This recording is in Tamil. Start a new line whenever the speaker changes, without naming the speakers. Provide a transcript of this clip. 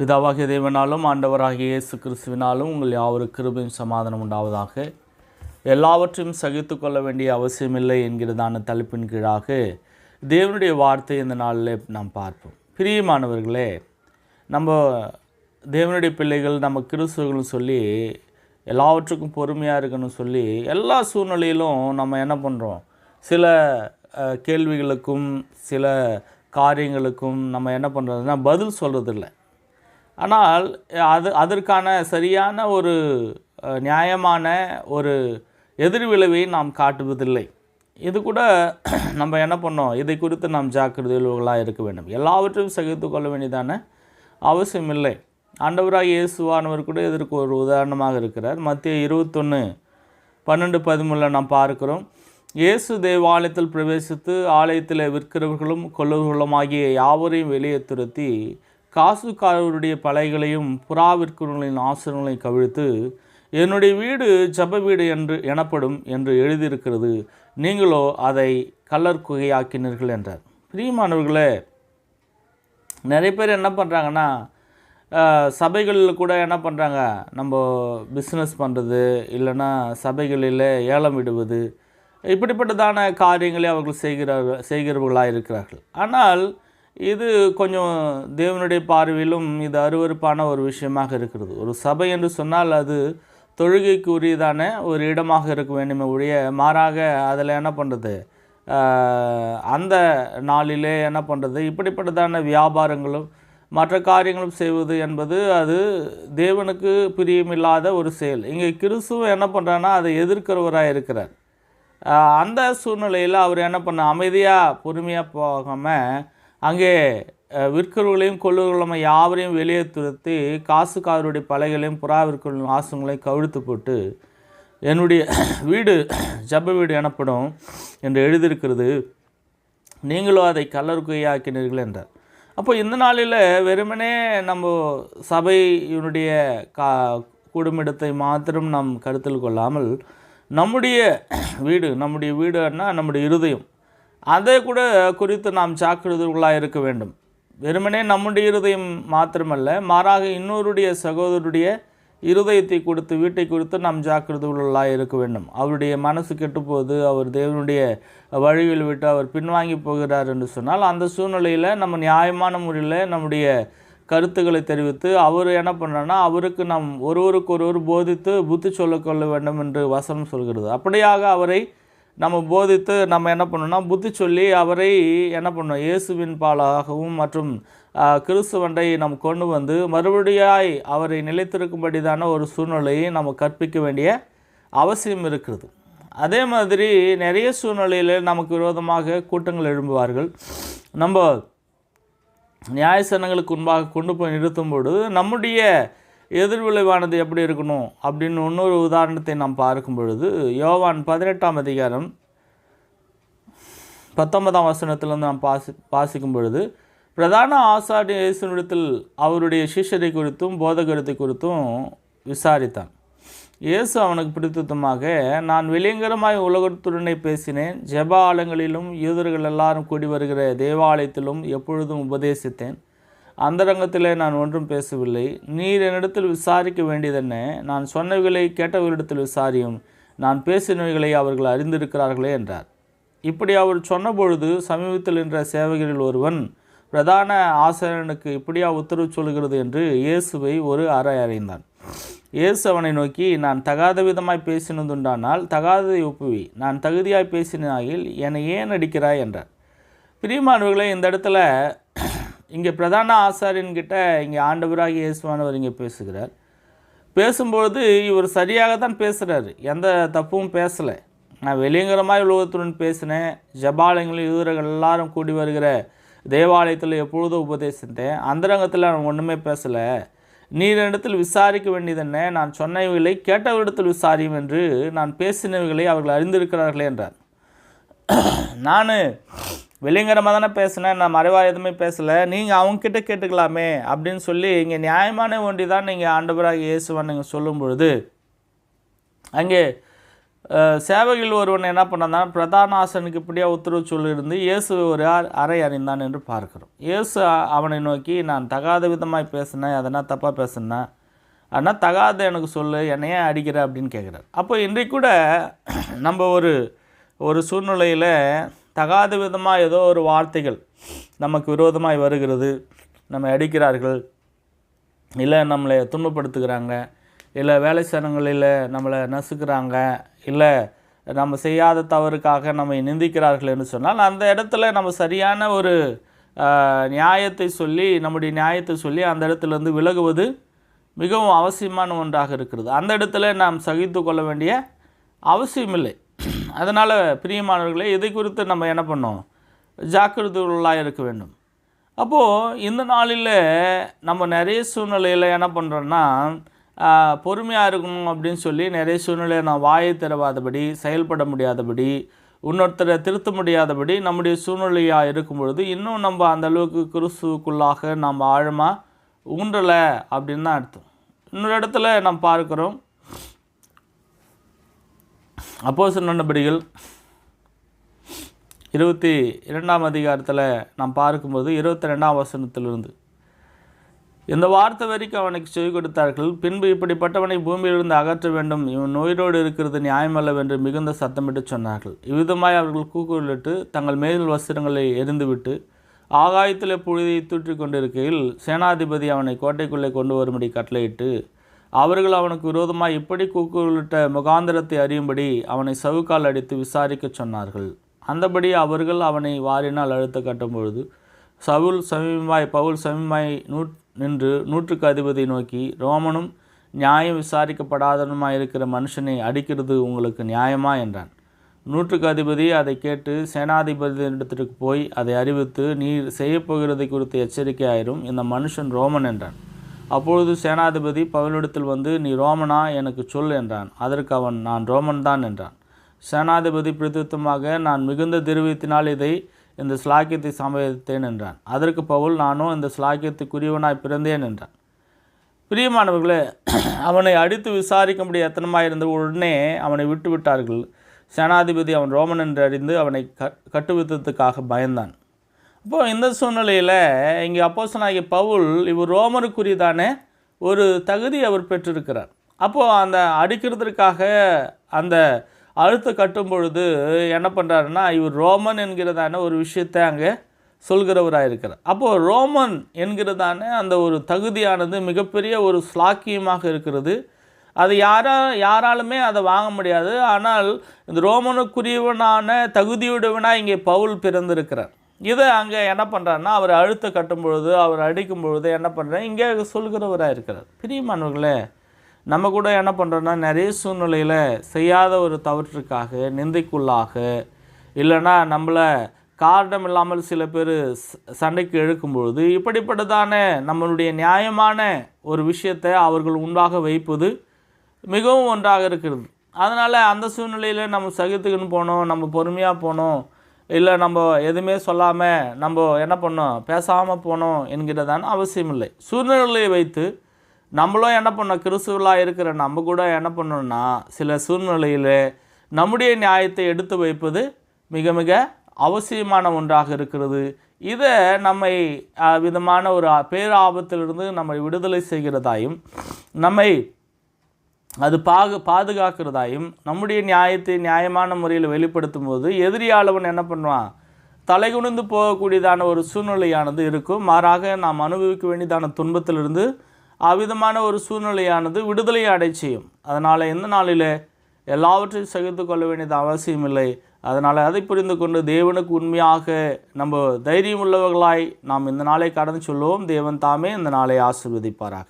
பிதாவாகிய தேவனாலும் ஆண்டவராகிய இயேசு கிறிஸ்துவினாலும் உங்கள் யாவருக்கு கிருபையும் சமாதானம் உண்டாவதாக. எல்லாவற்றையும் சகித்து கொள்ள வேண்டிய அவசியமில்லை என்கிறதான தலைப்பின் கீழாக தேவனுடைய வார்த்தை இந்த நாளில் நாம் பார்ப்போம். பிரியமானவர்களே நம்ம தேவனுடைய பிள்ளைகள் நம்ம கிறிஸ்துவர்கள் சொல்லி எல்லாவற்றுக்கும் பொறுமையாக இருக்கணும்னு சொல்லி எல்லா சூழ்நிலையிலும் நம்ம என்ன பண்ணுறோம் சில கேள்விகளுக்கும் சில காரியங்களுக்கும் நம்ம என்ன பண்ணுறதுன்னா பதில் சொல்கிறதில்ல ஆனால் அது அதற்கான சரியான ஒரு நியாயமான ஒரு எதிர்விளைவை நாம் காட்டுவதில்லை. இது கூட நம்ம என்ன பண்ணோம்? இதை குறித்து நாம் ஜாக்கிரதையுள்ளவர்களாக இருக்க வேண்டும். எல்லாவற்றையும் சகித்து கொள்ள வேண்டியதான அவசியம் இல்லை ஆண்டவராக இயேசுவானவர் கூட இதற்கு ஒரு உதாரணமாக இருக்கிறார். மத்திய இருபத்தொன்று பன்னெண்டு பதிமூணில் நாம் பார்க்கிறோம். இயேசு தேவாலயத்தில் பிரவேசித்து ஆலயத்தில் விற்கிறவர்களும் கொள்ளுகளுமாகிய ஆகிய யாவரையும் வெளியே துரத்தி காசுக்காரருடைய பலைகளையும் புறாவிற்குகளின் ஆசிரங்களையும் கவிழ்த்து என்னுடைய வீடு ஜப வீடு என்று எனப்படும் என்று எழுதியிருக்கிறது. நீங்களோ அதை கல்லர் குகையாக்கினீர்கள் என்றார். பிரியமானவர்களே நிறைய பேர் என்ன பண்ணுறாங்கன்னா சபைகளில் கூட என்ன பண்ணுறாங்க நம்ம பிஸ்னஸ் பண்ணுறது இல்லைன்னா சபைகளில் ஏலம் விடுவது இப்படிப்பட்டதான காரியங்களை அவர்கள் செய்கிறார்கள் செய்கிறவர்களாக இருக்கிறார்கள் ஆனால் இது கொஞ்சம் தேவனுடைய பார்வையிலும் இது அருவருப்பான ஒரு விஷயமாக இருக்கிறது. ஒரு சபை என்று சொன்னால் அது தொழுகைக்கு உரியதான ஒரு இடமாக இருக்க வேண்டுமே ஒழிய மாறாக அதில் என்ன பண்ணுறது? அந்த நாளிலே என்ன பண்ணுறது? இப்படிப்பட்டதான வியாபாரங்களும் மற்ற காரியங்களும் செய்வது என்பது அது தேவனுக்கு பிரியமில்லாத ஒரு செயல். இங்கே கிறிஸ்துவ என்ன பண்ணுறான்னா அதை எதிர்க்கிறவராக இருக்கிறார். அந்த சூழ்நிலையில் அவர் என்ன பண்ண அமைதியாக பொறுமையாக போகாமல் அங்கே விற்கிறவர்களையும் கொள்ளுகிறவர்களும் யாவரையும் வெளியே துரத்தி காசுக்காரருடைய பலைகளையும் புறா விற்கிறவர்களின் ஆசங்களையும் கவிழ்த்து போட்டு என்னுடைய வீடு ஜப்ப வீடு எனப்படும் என்று எழுதியிருக்கிறது. நீங்களும் அதை கல்லறுக்கையாக்கினீர்கள் என்றார். அப்போ இந்த நாளில் வெறுமனே நம்ம சபையினுடைய கா குடும்பத்தை மாத்திரம் நாம் கருத்தில் கொள்ளாமல் நம்முடைய வீடு நம்முடைய வீடுன்னா நம்முடைய இருதயம் அதை கூட குறித்து நாம் ஜாக்கிரதைகளாக இருக்க வேண்டும். வெறுமனே நம்முடைய இருதயம் மாத்திரமல்ல மாறாக இன்னொருடைய சகோதரருடைய இருதயத்தை கொடுத்து வீட்டை குறித்து நாம் ஜாக்கிரதைகளாக இருக்க வேண்டும். அவருடைய மனசு கெட்டுப்போகுது அவர் தேவனுடைய வழியில் விட்டு அவர் பின்வாங்கி போகிறார் என்று சொன்னால் அந்த சூழ்நிலையில் நம்ம நியாயமான முறையில் நம்முடைய கருத்துக்களை தெரிவித்து அவர் என்ன பண்ணனா அவருக்கு நாம் ஒருவருக்கு ஒருவர் போதித்து புத்தி சொல்லிக்கொள்ள வேண்டும் என்று வசனம் சொல்கிறது. அப்படியாக அவரை நம்ம போதித்து நம்ம என்ன பண்ணணும்னா புத்தி சொல்லி அவரை என்ன பண்ணோம் இயேசுவின் பாலாகவும் மற்றும் கிறிஸ்துவண்டை நம்ம கொண்டு வந்து மறுபடியாய் அவரை நிலைத்திருக்கும்படிதான ஒரு சூழ்நிலையை நம்ம கற்பிக்க வேண்டிய அவசியம் இருக்கிறது. அதே மாதிரி நிறைய சூழ்நிலையில் நமக்கு விரோதமாக கூட்டங்கள் எழும்புவார்கள். நம்ம நியாயசனங்களுக்கு முன்பாக கொண்டு போய் நிறுத்தும் பொழுது நம்முடைய எதிர்விளைவானது எப்படி இருக்கணும் அப்படின்னு இன்னொரு உதாரணத்தை நாம் பார்க்கும் பொழுது யோவான் பதினெட்டாம் அதிகாரம் பத்தொன்பதாம் வசனத்திலிருந்து நாம் பாசி வாசிக்கும் பொழுது பிரதான ஆசாரிய இயேசுனிடத்தில் அவருடைய சிஷ்யரை குறித்தும் போதகரத்தை குறித்தும் விசாரித்தான். இயேசு அவனுக்கு பிடித்தமாக நான் வெளியங்கரமாய் உலகத்துடனே பேசினேன். ஜெப ஆலங்களிலும் யூதர்கள் எல்லாரும் கூடி வருகிற தேவாலயத்திலும் எப்பொழுதும் உபதேசித்தேன். அந்தரங்கத்திலே நான் ஒன்றும் பேசவில்லை. நீர் என்னிடத்தில் விசாரிக்க வேண்டியதென்ன? நான் சொன்னவைகளை கேட்டவர்களிடத்தில் விசாரியும். நான் பேசினவைகளை அவர்கள் அறிந்திருக்கிறார்களே என்றார். இப்படி அவர் சொன்னபொழுது சமீபத்தில் என்ற சேவகரில் ஒருவன் பிரதான ஆசிரியனுக்கு இப்படியா உத்தரவு சொல்கிறது என்று இயேசுவை ஒரு அறை அறிந்தான். இயேசு அவனை நோக்கி நான் தகாத விதமாய் பேசினதுண்டானால் தகாததை ஒப்புவி. நான் தகுதியாய் பேசினாயில் என்னை ஏன் அடிக்கிறாய்? என்றார். பிரியமானவர்களே இந்த இடத்துல இங்கே பிரதான ஆசாரியன்கிட்ட இங்கே ஆண்டவராக இயேசுவானவர் இங்கே பேசுகிறார். பேசும்பொழுது இவர் சரியாக தான் பேசுகிறாரு எந்த தப்பும் பேசலை. நான் வெளியங்கரமாக உலகத்துடன் பேசினேன். ஜபாலயங்களில் யூதர்கள் எல்லாரும் கூடி வருகிற தேவாலயத்தில் எப்பொழுதும் உபதேசித்தேன். அந்தரங்கத்தில் நான் ஒன்றுமே பேசலை. நீர் இடத்தில் விசாரிக்க வேண்டியதென்ன நான் சொன்னவைகளை கேட்டவரிடத்தில் விசாரியும் என்று நான் பேசினவைகளை அவர்கள் அறிந்திருக்கிறார்களே என்றார். நான் வெளிங்கரமாக தானே பேசினேன் நான் மறைவாக எதுவுமே பேசலை. நீங்கள் அவங்கக்கிட்ட கேட்டுக்கலாமே அப்படின்னு சொல்லி இங்கே நியாயமான ஒன்றி தான் நீங்கள் ஆண்டவராக இயேசுவான் நீங்கள் சொல்லும் பொழுது அங்கே அஹ், சேவகில் ஒருவன் என்ன பண்ணான் பிரதான ஆசனுக்கு இப்படியாக உத்தரவு சொல்லியிருந்து இயேசு ஒரு அறை அறிந்தான் என்று பார்க்கிறோம். இயேசு அவனை நோக்கி நான் தகாத விதமாக பேசினேன் அதனால் தப்பாக பேசினேன் ஆனால் தகாத எனக்கு சொல்லு என்னையே அடிக்கிற அப்படின்னு கேட்குறாரு அப்போ இன்றைக்கு கூட நம்ம ஒரு ஒரு சூழ்நிலையில் தகாத விதமாக ஏதோ ஒரு வார்த்தைகள் நமக்கு விரோதமாக வருகிறது. நம்ம அடிக்கிறார்கள். இல்லை நம்மளை துன்பப்படுத்துகிறாங்க. இல்லை வேலை ஸ்தலங்களில் நம்மளை நசுக்கிறாங்க. இல்லை நம்ம செய்யாத தவறுக்காக நம்மை நிந்திக்கிறார்கள் என்று சொன்னால் அந்த இடத்துல நம்ம சரியான ஒரு நியாயத்தை சொல்லி நம்முடைய நியாயத்தை சொல்லி அந்த இடத்துலேருந்து விலகுவது மிகவும் அவசியமான ஒன்றாக இருக்கிறது. அந்த இடத்துல நாம் சகித்து கொள்ள வேண்டிய அவசியமில்லை. அதனால் பிரியமானவர்களே இதை குறித்து நம்ம என்ன பண்ணோம்? ஜாக்கிரதைகளாக இருக்க வேண்டும். அப்போது இந்த நாளில் நம்ம நிறைய சூழ்நிலையில் என்ன பண்ணுறோன்னா பொறுமையாக இருக்கணும் அப்படின்னு சொல்லி நிறைய சூழ்நிலையை நான் வாயை திறவாதபடி செயல்பட முடியாதபடி இன்னொருத்தரை திருத்த முடியாதபடி நம்முடைய சூழ்நிலையாக இருக்கும் பொழுது இன்னும் நம்ம அந்த அளவுக்கு கிறிஸ்துவுக்குள்ளாக நம்ம ஆழமாக ஊன்றலை அப்படின்னு தான் அர்த்தம். இன்னொரு இடத்துல நம்ம பார்க்குறோம் அப்போஸ் நடபடிகள் இருபத்தி இரண்டாம் அதிகாரத்தில் நாம் பார்க்கும்போது இருபத்தி ரெண்டாம் வசனத்திலிருந்து. இந்த வார்த்தை வரைக்கும் அவனுக்கு செவி கொடுத்தார்கள் பின்பு இப்படிப்பட்டவனை பூமியிலிருந்து அகற்ற வேண்டும் இவன் நோயிரோடு இருக்கிறது நியாயமல்லவென்று மிகுந்த சத்தமிட்டு சொன்னார்கள். இவ்விதமாய் அவர்கள் கூக்குரலிட்டு தங்கள் மேல் வஸ்திரங்களை எரிந்துவிட்டு ஆகாயத்தில் புழுதியை தூற்றிக் கொண்டிருக்கையில் சேனாதிபதி அவனை கோட்டைக்குள்ளே கொண்டு வரும்படி கட்டளையிட்டு அவர்கள் அவனுக்கு விரோதமாக இப்படி கூக்குரலிட்ட முகாந்திரத்தை அறியும்படி அவனை சவுக்கால் அடித்து விசாரிக்கச் சொன்னார்கள். அந்தபடி அவர்கள் அவனை வாரினால் அழுத்த கட்டும்பொழுது சவுல் சமீபமாய் பவுல் சமீபமாய் நூற் நின்று நூற்றுக்கு அதிபதியை நோக்கி ரோமனும் நியாயம் விசாரிக்கப்படாதவனுமாய் இருக்கிற மனுஷனை அடிக்கிறது உங்களுக்கு நியாயமா? என்றான். நூற்றுக்கு அதிபதி அதை கேட்டு சேனாதிபதியிடத்திற்கு போய் அதை அறிவித்து நீர் செய்யப்போகிறதை குறித்து எச்சரிக்கையாயிரும் இந்த மனுஷன் ரோமன் என்றான். அப்பொழுது சேனாதிபதி பவுலிடத்தில் வந்து நீ ரோமனா? எனக்கு சொல் என்றான். அதற்கு அவன் நான் ரோமன் தான் என்றான். சேனாதிபதி பிரதித்தமாக நான் மிகுந்த திருவித்தினால் இதை இந்த ஸ்லாக்கியத்தை சம்பவித்தேன் என்றான். அதற்கு பவுல் நானும் இந்த ஸ்லாக்கியத்துக்குரியவனாய் பிறந்தேன் என்றான். பிரியமானவர்களே அவனை அடித்து விசாரிக்கும்படி எத்தனமாக இருந்த உடனே அவனை விட்டுவிட்டார்கள். சேனாதிபதி அவன் ரோமன் என்று அறிந்து அவனை க கட்டுவித்ததுக்காக பயந்தான். இப்போ இந்த சூழ்நிலையில் இங்கே அப்போஸ்தலனாகிய பவுல் இவர் ரோமருக்குரியதான ஒரு தகுதி அவர் பெற்றிருக்கிறார். அப்போது அந்த அடிக்கிறதுக்காக அந்த அழுத்த கட்டும் பொழுது என்ன பண்ணுறாருன்னா இவர் ரோமன் என்கிறதான ஒரு விஷயத்தை அங்கே சொல்கிறவராக இருக்கிறார். அப்போது ரோமன் என்கிறதான அந்த ஒரு தகுதியானது மிகப்பெரிய ஒரு ஸ்லாக்கியமாக இருக்கிறது. அது யாரா யாராலுமே அதை வாங்க முடியாது. ஆனால் இந்த ரோமனுக்குரியவனான தகுதியுடையவனாக இங்கே பவுல் பிறந்திருக்கிறார். இதை அங்கே என்ன பண்ணுறாருன்னா அவர் அழுத்த கட்டும் பொழுது அவர் அடிக்கும் பொழுது என்ன பண்ணுறாரு இங்கே சொல்கிறவராக இருக்கிறார். பிரியமானவர்களே நம்ம கூட என்ன பண்ணுறோன்னா நிறைய சூழ்நிலையில் செய்யாத ஒரு தவற்றுக்காக நிந்தைக்குள்ளாக இல்லைன்னா நம்மளை காரணம் இல்லாமல் சில பேர் சண்டைக்கு எழுக்கும் பொழுது இப்படிப்பட்டதான நம்மளுடைய நியாயமான ஒரு விஷயத்தை அவர்கள் உண்டாக வைப்பது மிகவும் ஒன்றாக இருக்கிறது. அதனால் அந்த சூழ்நிலையில் நம்ம சகித்துக்குன்னு போனோம் நம்ம பொறுமையாக போனோம் இல்லை நம்ம எதுவுமே சொல்லாமல் நம்ம என்ன பண்ணோம்? பேசாமல் போனோம் என்கிறதான அவசியம் இல்லை. சூழ்நிலையை வைத்து நம்மளும் என்ன பண்ணோம்? கிறிஸ்துவலாக இருக்கிற நம்ம கூட என்ன பண்ணோம்னா சில சூழ்நிலையில் நம்முடைய நியாயத்தை எடுத்து வைப்பது மிக மிக அவசியமான ஒன்றாக இருக்கிறது. இதை நம்மை விதமான ஒரு பேராபத்திலிருந்து நம்மை விடுதலை செய்கிறதாயும் நம்மை அது பாகு பாதுகாக்கிறதாயும் நம்முடைய நியாயத்தை நியாயமான முறையில் வெளிப்படுத்தும் போது எதிரியாளவன் என்ன பண்ணுவான்? தலைகுனிந்து போகக்கூடியதான ஒரு சூழ்நிலையானது இருக்கும். மாறாக நாம் அனுபவிக்க வேண்டியதான துன்பத்திலிருந்து அவ்விதமான ஒரு சூழ்நிலையானது விடுதலை அடை செய்யும். அதனால் எந்த நாளில் எல்லாவற்றையும் சகித்து கொள்ள வேண்டியது அவசியமில்லை அதனால் அதை புரிந்து கொண்டு தேவனுக்கு உண்மையாக நம்ம தைரியம் உள்ளவர்களாய் நாம் இந்த நாளை கடந்து சொல்லுவோம் தேவன் தாமே இந்த நாளை ஆசீர்வதிப்பாராக.